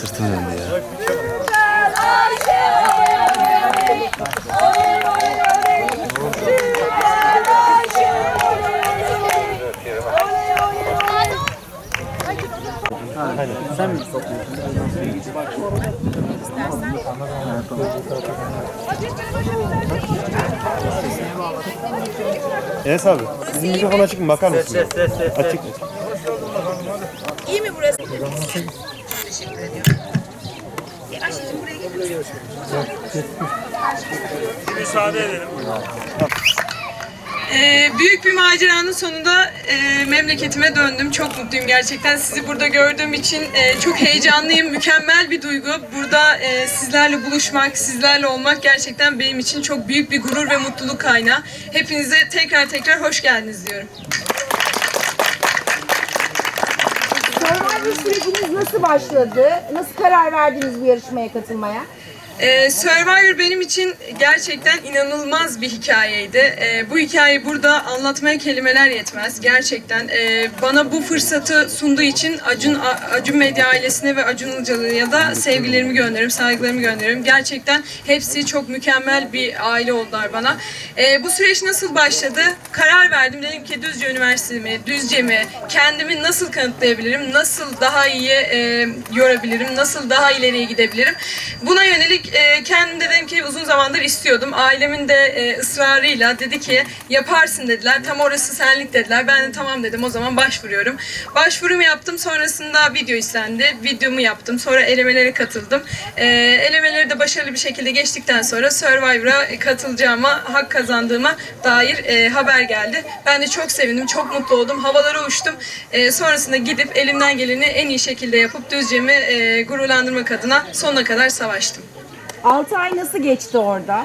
Sırtım döndü ya. Enes abi, sizin mikrofon açık mı? Bakar mısın? Açık. İyi mi burası? Teşekkür ediyorum. E, Ayşe'cim buraya gelir misin? Ee, büyük bir maceranın sonunda e, memleketime döndüm. Çok mutluyum gerçekten. Sizi burada gördüğüm için e, çok heyecanlıyım. Mükemmel bir duygu. Burada e, sizlerle buluşmak, sizlerle olmak gerçekten benim için çok büyük bir gurur ve mutluluk kaynağı. Hepinize tekrar tekrar hoş geldiniz diyorum. Survivor süreciniz nasıl başladı? Nasıl karar verdiniz bu yarışmaya katılmaya? Ee, Survivor benim için gerçekten inanılmaz bir hikayeydi. Ee, bu hikayeyi burada anlatmaya kelimeler yetmez. Gerçekten e, bana bu fırsatı sunduğu için Acun Acun Medya ailesine ve Acun Ilıcalı'ya da sevgilerimi gönderirim, saygılarımı gönderirim. Gerçekten hepsi çok mükemmel bir aile oldular bana. Ee, bu süreç nasıl başladı? Karar verdim. Dedim ki Düzce Üniversitesi mi, Düzce mi, kendimi nasıl kanıtlayabilirim, nasıl daha iyi e, yorabilirim, nasıl daha ileriye gidebilirim. Buna yönelik e, kendim de dedim ki uzun zamandır istiyordum. Ailemin de e, ısrarıyla dedi ki yaparsın dediler. Tam orası senlik dediler. Ben de tamam dedim o zaman başvuruyorum. Başvurumu yaptım. Sonrasında video istendi. Videomu yaptım. Sonra elemelere katıldım. E, elemeleri de başarılı bir şekilde geçtikten sonra Survivor'a katılacağıma, hak kazandığıma dair e, haber geldi. Ben de çok sevindim. Çok mutlu oldum. Havalara uçtum. Sonrasında gidip elimden geleni en iyi şekilde yapıp Düzce'mi e, gururlandırmak adına sonuna kadar savaştım. 6 ay nasıl geçti orada?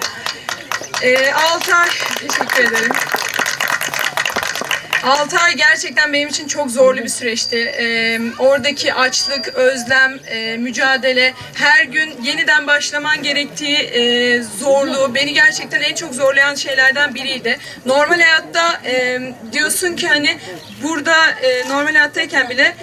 Ee, 6 ay, teşekkür ederim. 6 ay gerçekten benim için çok zorlu bir süreçti. Ee, oradaki açlık, özlem, e, mücadele, her gün yeniden başlaman gerektiği e, zorluğu beni gerçekten en çok zorlayan şeylerden biriydi. Normal hayatta e, diyorsun ki hani burada e, normal hayattayken bile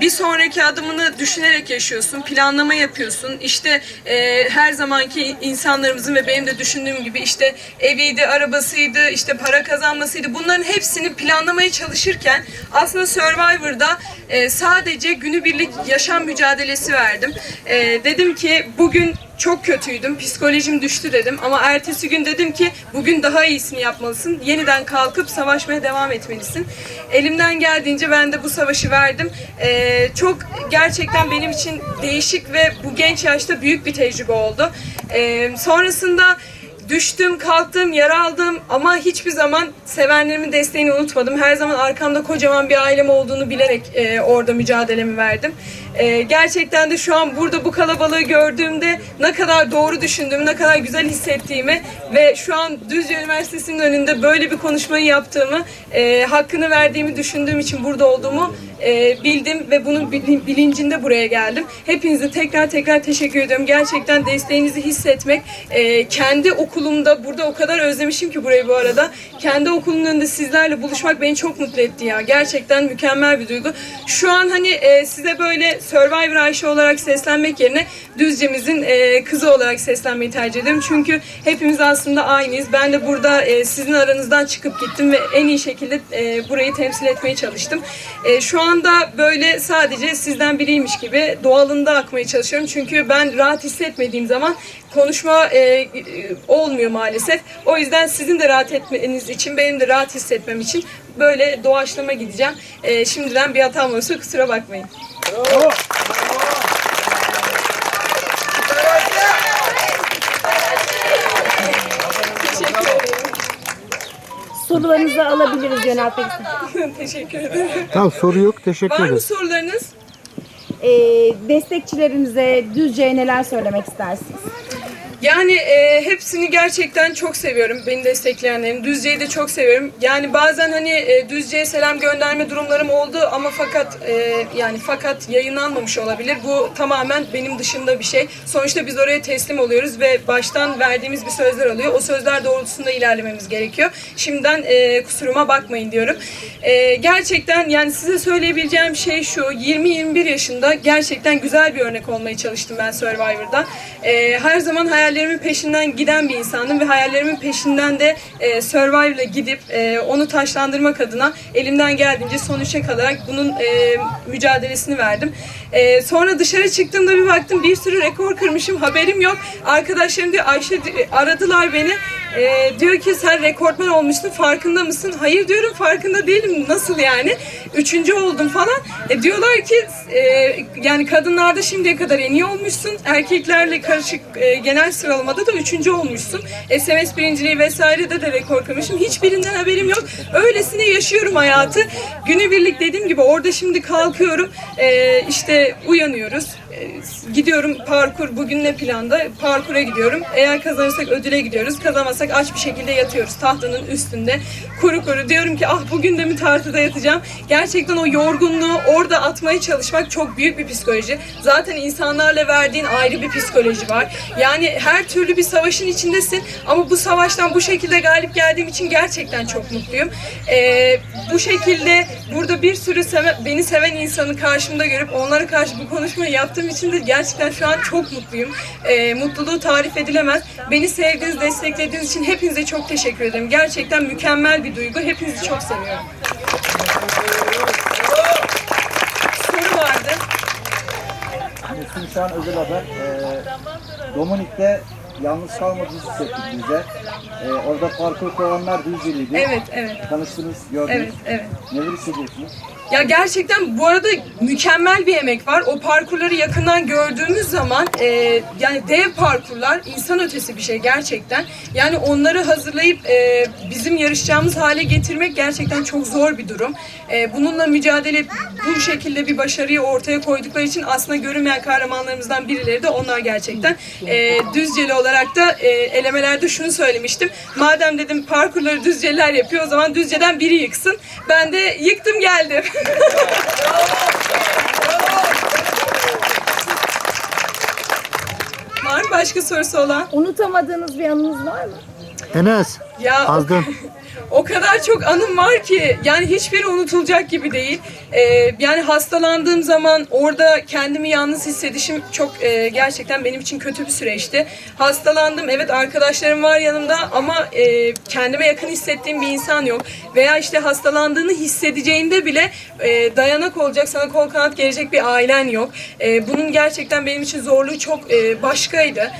bir sonraki adımını düşünerek yaşıyorsun, planlama yapıyorsun. İşte e, her zamanki insanlarımızın ve benim de düşündüğüm gibi işte eviydi, arabasıydı, işte para kazanmasıydı. Bunların hepsini planlamaya çalışırken aslında Survivor'da e, sadece günübirlik yaşam mücadelesi verdim. E, dedim ki bugün çok kötüydüm, psikolojim düştü dedim ama ertesi gün dedim ki bugün daha iyisini yapmalısın. Yeniden kalkıp savaşmaya devam etmelisin. Elimden geldiğince ben de bu savaşı verdim. Ee, çok gerçekten benim için değişik ve bu genç yaşta büyük bir tecrübe oldu. Ee, sonrasında Düştüm, kalktım, yara aldım ama hiçbir zaman sevenlerimin desteğini unutmadım. Her zaman arkamda kocaman bir ailem olduğunu bilerek e, orada mücadelemi verdim. E, gerçekten de şu an burada bu kalabalığı gördüğümde ne kadar doğru düşündüğümü, ne kadar güzel hissettiğimi ve şu an Düzce Üniversitesi'nin önünde böyle bir konuşmayı yaptığımı, e, hakkını verdiğimi düşündüğüm için burada olduğumu e, bildim ve bunun bilin- bilincinde buraya geldim. Hepinize tekrar tekrar teşekkür ediyorum. Gerçekten desteğinizi hissetmek, e, kendi okulumda burada o kadar özlemişim ki burayı bu arada. Kendi okulumun önünde sizlerle buluşmak beni çok mutlu etti ya. Gerçekten mükemmel bir duygu. Şu an hani e, size böyle Survivor Ayşe olarak seslenmek yerine Düzce'mizin e, kızı olarak seslenmeyi tercih ederim. Çünkü hepimiz aslında aynıyız. Ben de burada e, sizin aranızdan çıkıp gittim ve en iyi şekilde e, burayı temsil etmeye çalıştım. E, şu anda böyle sadece sizden biriymiş gibi doğalında akmaya çalışıyorum. Çünkü ben rahat hissetmediğim zaman konuşma e, e, olmuyor maalesef. O yüzden sizin de rahat etmeniz için, benim de rahat hissetmem için böyle doğaçlama gideceğim. E, şimdiden bir hatam olursa kusura bakmayın. Sorularınızı alabiliriz için. Teşekkür ederim. Tamam soru yok. Teşekkür Var mı sorularınız? Ee, destekçilerimize Düzce'ye neler söylemek istersiniz? Yani e, hepsini gerçekten çok seviyorum. Beni destekleyenlerin. Düzce'yi de çok seviyorum. Yani bazen hani e, Düzce'ye selam gönderme durumlarım oldu ama fakat e, yani fakat yayınlanmamış olabilir. Bu tamamen benim dışında bir şey. Sonuçta biz oraya teslim oluyoruz ve baştan verdiğimiz bir sözler oluyor. O sözler doğrultusunda ilerlememiz gerekiyor. Şimdiden e, kusuruma bakmayın diyorum. E, gerçekten yani size söyleyebileceğim şey şu. 20-21 yaşında gerçekten güzel bir örnek olmaya çalıştım ben Survivor'da. E, her zaman hayallerimin peşinden giden bir insandım ve hayallerimin peşinden de e, Survivor'la gidip e, onu taşlandırmak adına elimden geldiğince son üçe kalarak bunun e, mücadelesini verdim. E, sonra dışarı çıktığımda bir baktım bir sürü rekor kırmışım haberim yok. Arkadaşlarım diyor Ayşe aradılar beni. E, diyor ki sen rekortmen olmuştun farkında mısın? Hayır diyorum farkında değilim. Nasıl yani? Üçüncü oldum falan. E, diyorlar ki e, yani kadınlarda şimdiye kadar en iyi olmuşsun. Erkeklerle karışık e, genel sıralamada da üçüncü olmuşsun. SMS birinciliği vesairede de rekor kırmışım. Hiçbirinden haberim yok. Öylesine yaşıyorum hayatı. Günübirlik dediğim gibi orada şimdi kalkıyorum. E, işte uyanıyoruz. E, gidiyorum parkur bugün ne planda? Parkura gidiyorum. Eğer kazanırsak ödüle gidiyoruz. Kazanmazsak aç bir şekilde yatıyoruz tahtanın üstünde. Kuru kuru diyorum ki ah bugün de mi tartıda yatacağım? Gerçekten o yorgunluğu orada atmaya çalışmak çok büyük bir psikoloji. Zaten insanlarla verdiğin ayrı bir psikoloji var. Yani her türlü bir savaşın içindesin ama bu savaştan bu şekilde galip geldiğim için gerçekten çok mutluyum. Ee, bu şekilde burada bir sürü seve- beni seven insanı karşımda görüp onlara karşı bu konuşmayı yaptığım için de gerçekten şu an çok mutluyum. Ee, mutluluğu tarif edilemez. Beni sevdiğiniz, desteklediğiniz için hepinize çok teşekkür ederim. Gerçekten mükemmel bir duygu. Hepinizi çok seviyorum. Soru vardı. Şimdi şu an özel haber. Ee, Dominik'te yalnız kalmadığınızı hissettik bize. Ee, orada parkur koyanlar Düzce'liydi. Evet, evet. Tanıştınız, gördünüz. Evet, evet. Neler hissediyorsunuz? Ya gerçekten bu arada mükemmel bir emek var. O parkurları yakından gördüğümüz zaman e, yani dev parkurlar insan ötesi bir şey gerçekten. Yani onları hazırlayıp e, bizim yarışacağımız hale getirmek gerçekten çok zor bir durum. E, bununla mücadele bu şekilde bir başarıyı ortaya koydukları için aslında görünmeyen kahramanlarımızdan birileri de onlar gerçekten. E, Düzceli olarak da e, elemelerde şunu söylemiştim. Madem dedim parkurları Düzceliler yapıyor o zaman Düzce'den biri yıksın. Ben de yıktım geldim. Var mı başka sorusu olan? Unutamadığınız bir anınız var mı? Enes. Ya o- Azdın. O kadar çok anım var ki yani hiçbiri unutulacak gibi değil. Ee, yani hastalandığım zaman orada kendimi yalnız hissedişim çok e, gerçekten benim için kötü bir süreçti. Hastalandım evet arkadaşlarım var yanımda ama e, kendime yakın hissettiğim bir insan yok. Veya işte hastalandığını hissedeceğinde bile e, dayanak olacak sana kol kanat gelecek bir ailen yok. E, bunun gerçekten benim için zorluğu çok e, başkaydı.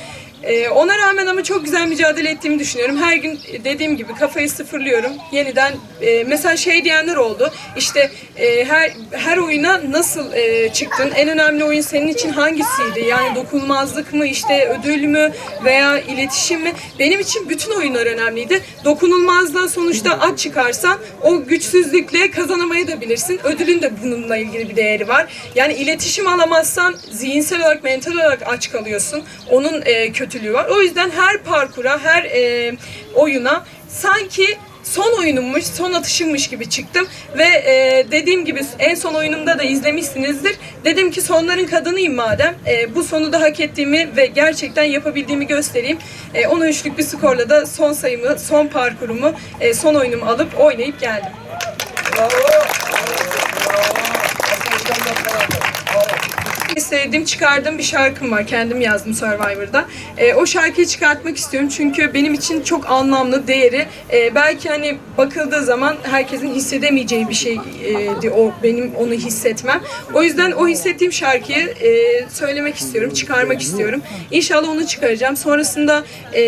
Ee, ona rağmen ama çok güzel mücadele ettiğimi düşünüyorum. Her gün e, dediğim gibi kafayı sıfırlıyorum. Yeniden e, mesela şey diyenler oldu. İşte e, her her oyuna nasıl e, çıktın? En önemli oyun senin için hangisiydi? Yani dokunulmazlık mı, işte ödül mü veya iletişim mi? Benim için bütün oyunlar önemliydi. Dokunulmazlığa sonuçta aç çıkarsan o güçsüzlükle kazanamayabilirsin. Ödülün de bununla ilgili bir değeri var. Yani iletişim alamazsan zihinsel olarak, mental olarak aç kalıyorsun. Onun e, kötülüğü var. O yüzden her parkura, her e, oyuna sanki son oyunummuş, son atışımmış gibi çıktım ve e, dediğim gibi en son oyunumda da izlemişsinizdir. Dedim ki sonların kadınıyım madem. E, bu sonu da hak ettiğimi ve gerçekten yapabildiğimi göstereyim. E, 10 üçlük bir skorla da son sayımı, son parkurumu, e, son oyunumu alıp oynayıp geldim. Sevdiğim, çıkardığım bir şarkım var. Kendim yazdım Survivor'da. Ee, o şarkıyı çıkartmak istiyorum çünkü benim için çok anlamlı, değeri. Ee, belki hani bakıldığı zaman herkesin hissedemeyeceği bir şeydi o benim onu hissetmem. O yüzden o hissettiğim şarkıyı e, söylemek istiyorum, çıkarmak istiyorum. İnşallah onu çıkaracağım. Sonrasında e,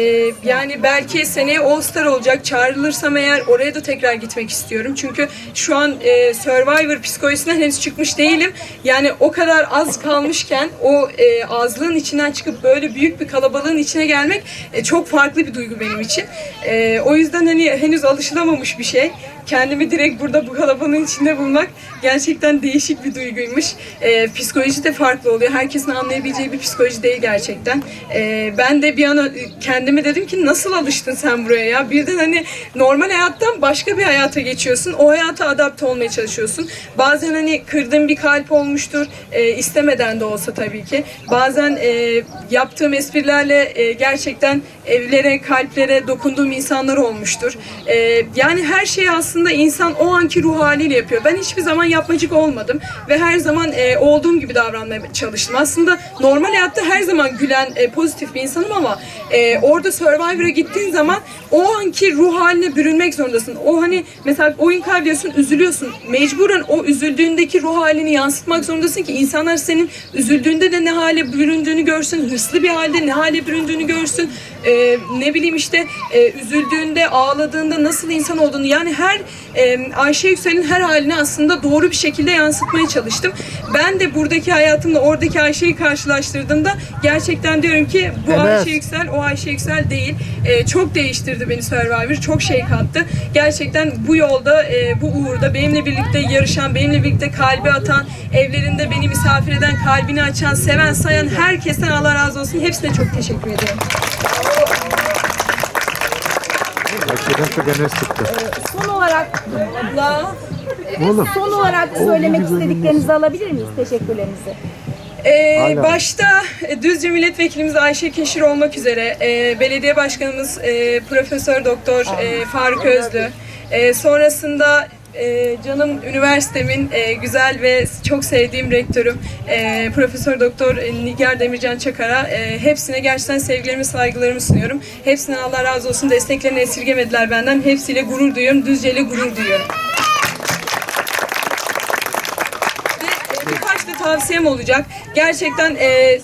yani belki seneye All Star olacak. Çağrılırsam eğer oraya da tekrar gitmek istiyorum. Çünkü şu an e, Survivor psikolojisinden henüz çıkmış değilim. Yani o kadar az kalmışken o e, azlığın içinden çıkıp böyle büyük bir kalabalığın içine gelmek e, çok farklı bir duygu benim için. E, o yüzden hani henüz alışılamamış bir şey. Kendimi direkt burada bu kalabalığın içinde bulmak gerçekten değişik bir duyguymuş. E, psikoloji de farklı oluyor. Herkesin anlayabileceği bir psikoloji değil gerçekten. E, ben de bir an kendime dedim ki nasıl alıştın sen buraya ya? Birden hani normal hayattan başka bir hayata geçiyorsun. O hayata adapte olmaya çalışıyorsun. Bazen hani kırdığım bir kalp olmuştur. E, istemeden de olsa tabii ki. Bazen e, yaptığım esprilerle e, gerçekten evlere, kalplere dokunduğum insanlar olmuştur. E, yani her şeyi aslında insan o anki ruh haliyle yapıyor. Ben hiçbir zaman yapmacık olmadım ve her zaman e, olduğum gibi davranmaya çalıştım. Aslında normal hayatta her zaman gülen, e, pozitif bir insanım ama e, orada Survivor'a gittiğin zaman o anki ruh haline bürünmek zorundasın. O hani mesela oyun kaybediyorsun, üzülüyorsun. Mecburen o üzüldüğündeki ruh halini yansıtmak zorundasın ki insanlar senin üzüldüğünde de ne hale büründüğünü görsün, hırslı bir halde ne hale büründüğünü görsün. E, ne bileyim işte e, üzüldüğünde, ağladığında nasıl insan olduğunu yani her e, Ayşe Yüksel'in her halini aslında doğru bir şekilde yansıtmaya çalıştım. Ben de buradaki hayatımla oradaki Ayşe'yi karşılaştırdığımda gerçekten diyorum ki bu Ayşe Yüksel o Ayşe Yüksel değil. E, çok değiştirdi beni Survivor. Çok şey kattı. Gerçekten bu yolda, e, bu uğurda benimle birlikte yarışan, benimle birlikte kalbi atan, evlerinde beni misafir eden, kalbini açan, seven, sayan herkesten Allah razı olsun. Hepsine çok teşekkür ediyorum. Çok enes çıktı. Son olarak La. son olarak söylemek istediklerinizi alabilir miyiz? Teşekkürlerinizi. Ee, başta e, Düzce Milletvekilimiz Ayşe Keşir olmak üzere e, belediye başkanımız e, Profesör Doktor e, Faruk Özlü, e, sonrasında e, canım üniversitemin e, güzel ve çok sevdiğim rektörüm e, Profesör Doktor Nigar Demircan Çakar'a e, hepsine gerçekten sevgilerimi saygılarımı sunuyorum. Hepsine Allah razı olsun desteklerini esirgemediler benden. Hepsiyle gurur duyuyorum. Düzce ile gurur duyuyorum. Ve birkaç da tavsiyem olacak. Gerçekten e,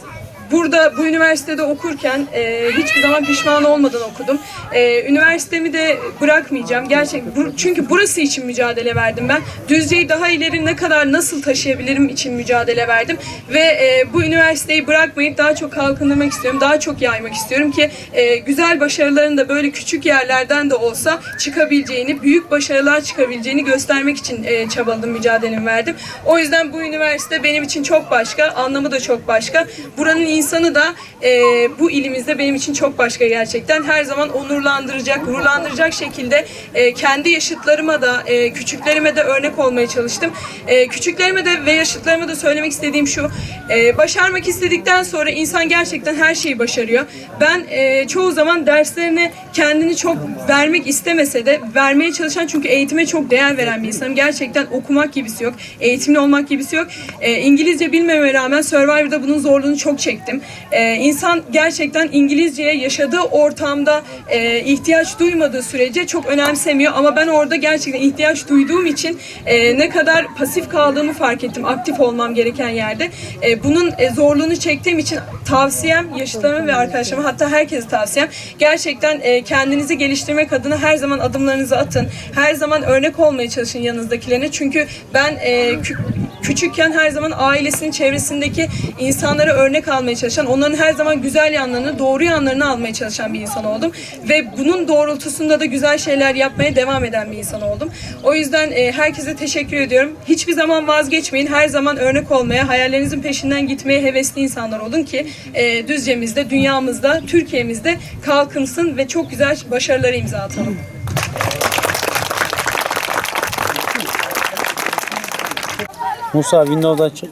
burada bu üniversitede okurken e, hiçbir zaman pişman olmadan okudum. E, üniversitemi de bırakmayacağım. Gerçek bu- çünkü burası için mücadele verdim ben. Düzce'yi daha ileri ne kadar nasıl taşıyabilirim için mücadele verdim ve e, bu üniversiteyi bırakmayıp daha çok kalkındırmak istiyorum. Daha çok yaymak istiyorum ki e, güzel başarıların da böyle küçük yerlerden de olsa çıkabileceğini, büyük başarılar çıkabileceğini göstermek için e, çabaladım, mücadelemi verdim. O yüzden bu üniversite benim için çok başka, anlamı da çok başka. Buranın insanı da e, bu ilimizde benim için çok başka gerçekten. Her zaman onurlandıracak, gururlandıracak şekilde e, kendi yaşıtlarıma da, e, küçüklerime de örnek olmaya çalıştım. E, küçüklerime de ve yaşıtlarıma da söylemek istediğim şu, e, başarmak istedikten sonra insan gerçekten her şeyi başarıyor. Ben e, çoğu zaman derslerine kendini çok vermek istemese de vermeye çalışan çünkü eğitime çok değer veren bir insanım. Gerçekten okumak gibisi yok, eğitimli olmak gibisi yok. E, İngilizce bilmeme rağmen Survivor'da bunun zorluğunu çok çektim. E, insan gerçekten İngilizceye yaşadığı ortamda e, ihtiyaç duymadığı sürece çok önemsemiyor ama ben orada gerçekten ihtiyaç duyduğum için e, ne kadar pasif kaldığımı fark ettim aktif olmam gereken yerde. E, bunun e, zorluğunu çektiğim için tavsiyem yaşıtlarıma ve arkadaşlarıma hatta herkese tavsiyem gerçekten e, kendinizi geliştirmek adına her zaman adımlarınızı atın. Her zaman örnek olmaya çalışın yanınızdakilerine. Çünkü ben e, küçükken her zaman ailesinin çevresindeki insanlara örnek almaya çalışan, onların her zaman güzel yanlarını, doğru yanlarını almaya çalışan bir insan oldum. Ve bunun doğrultusunda da güzel şeyler yapmaya devam eden bir insan oldum. O yüzden e, herkese teşekkür ediyorum. Hiçbir zaman vazgeçmeyin. Her zaman örnek olmaya, hayallerinizin peşinden gitmeye hevesli insanlar olun ki e, Düzce'mizde, dünyamızda, Türkiye'mizde kalkınsın ve çok güzel başarılara imza atalım. Musa Windows'da çık.